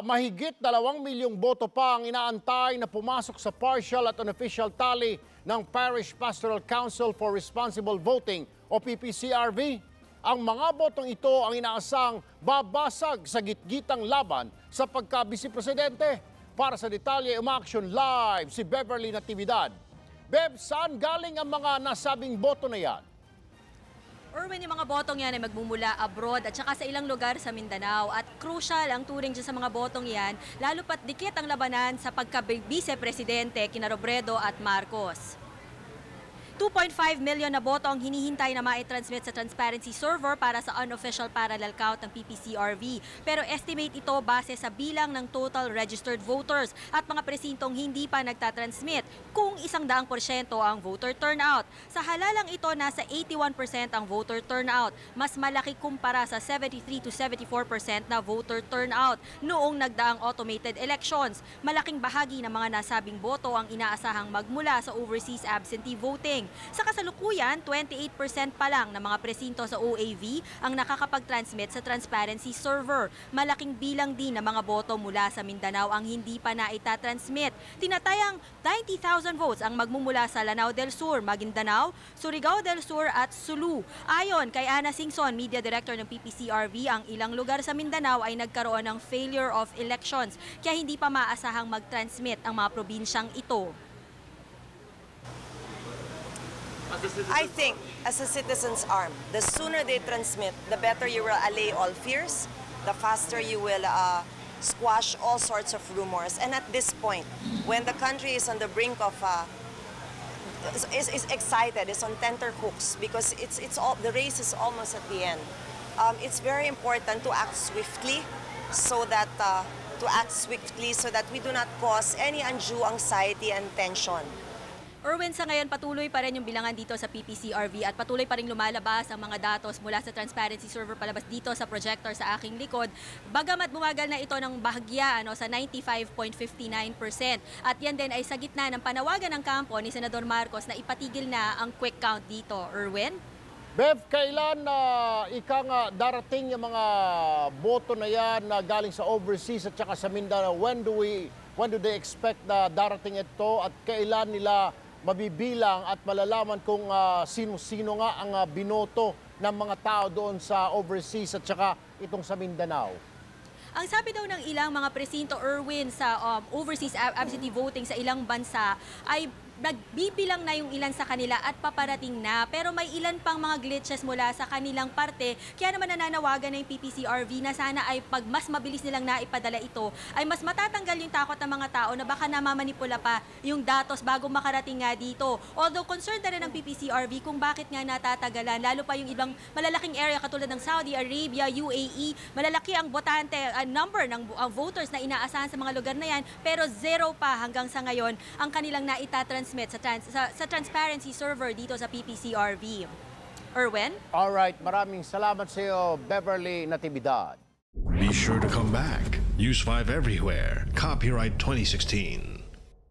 mahigit dalawang milyong boto pa ang inaantay na pumasok sa partial at unofficial tally ng Parish Pastoral Council for Responsible Voting o PPCRV. Ang mga botong ito ang inaasang babasag sa gitgitang laban sa pagka-bisi-presidente. Para sa detalye, umaaksyon live si Beverly Natividad. Beb, saan galing ang mga nasabing boto na yan? Erwin, yung mga botong yan ay magmumula abroad at saka sa ilang lugar sa Mindanao. At crucial ang turing dyan sa mga botong yan, lalo pat dikit ang labanan sa pagka-vice-presidente kina Robredo at Marcos. 2.5 million na boto ang hinihintay na maitransmit sa transparency server para sa unofficial parallel count ng PPCRV. Pero estimate ito base sa bilang ng total registered voters at mga presintong hindi pa nagtatransmit kung isang daang porsyento ang voter turnout. Sa halalang ito, nasa 81% ang voter turnout. Mas malaki kumpara sa 73 to 74% na voter turnout noong nagdaang automated elections. Malaking bahagi ng mga nasabing boto ang inaasahang magmula sa overseas absentee voting. Sa kasalukuyan, 28% pa lang ng mga presinto sa OAV ang nakakapag-transmit sa transparency server. Malaking bilang din ng mga boto mula sa Mindanao ang hindi pa naitatransmit. Tinatayang 90,000 votes ang magmumula sa Lanao del Sur, Maguindanao, Surigao del Sur at Sulu. Ayon kay Ana Singson, Media Director ng PPCRV, ang ilang lugar sa Mindanao ay nagkaroon ng failure of elections kaya hindi pa maasahang mag-transmit ang mga probinsyang ito. I think, as a citizen's arm, the sooner they transmit, the better you will allay all fears, the faster you will uh, squash all sorts of rumors. And at this point, when the country is on the brink of uh, is, is excited, is on tenterhooks because it's it's all the race is almost at the end. Um, it's very important to act swiftly, so that uh, to act swiftly so that we do not cause any undue anxiety and tension. Erwin, sa ngayon patuloy pa rin yung bilangan dito sa PPCRV at patuloy pa rin lumalabas ang mga datos mula sa transparency server palabas dito sa projector sa aking likod. Bagamat bumagal na ito ng bahagya ano, sa 95.59%. At yan din ay sa gitna ng panawagan ng kampo ni Senador Marcos na ipatigil na ang quick count dito. Erwin? Bev, kailan na ika nga darating yung mga boto na yan na galing sa overseas at saka sa Mindanao? When do we when do they expect na darating ito at kailan nila mabibilang at malalaman kung ah, sino-sino nga ang ah, binoto ng mga tao doon sa overseas at saka itong sa Mindanao? Ang sabi daw ng ilang mga presinto Erwin sa um, overseas ab- absentee voting sa ilang bansa ay nagbibilang na yung ilan sa kanila at paparating na. Pero may ilan pang mga glitches mula sa kanilang parte. Kaya naman nananawagan na yung PPCRV na sana ay pag mas mabilis nilang naipadala ito, ay mas matatanggal yung takot ng mga tao na baka namamanipula pa yung datos bago makarating nga dito. Although concerned na rin ng PPCRV kung bakit nga natatagalan, lalo pa yung ibang malalaking area katulad ng Saudi Arabia, UAE, malalaki ang botante, ang number ng ang voters na inaasahan sa mga lugar na yan, pero zero pa hanggang sa ngayon ang kanilang naitatransmit sa, trans, sa, sa transparency server dito sa PPCRV. Erwin? Alright, maraming salamat sa iyo, Beverly Natividad. Be sure to come back. Use 5 everywhere. Copyright 2016.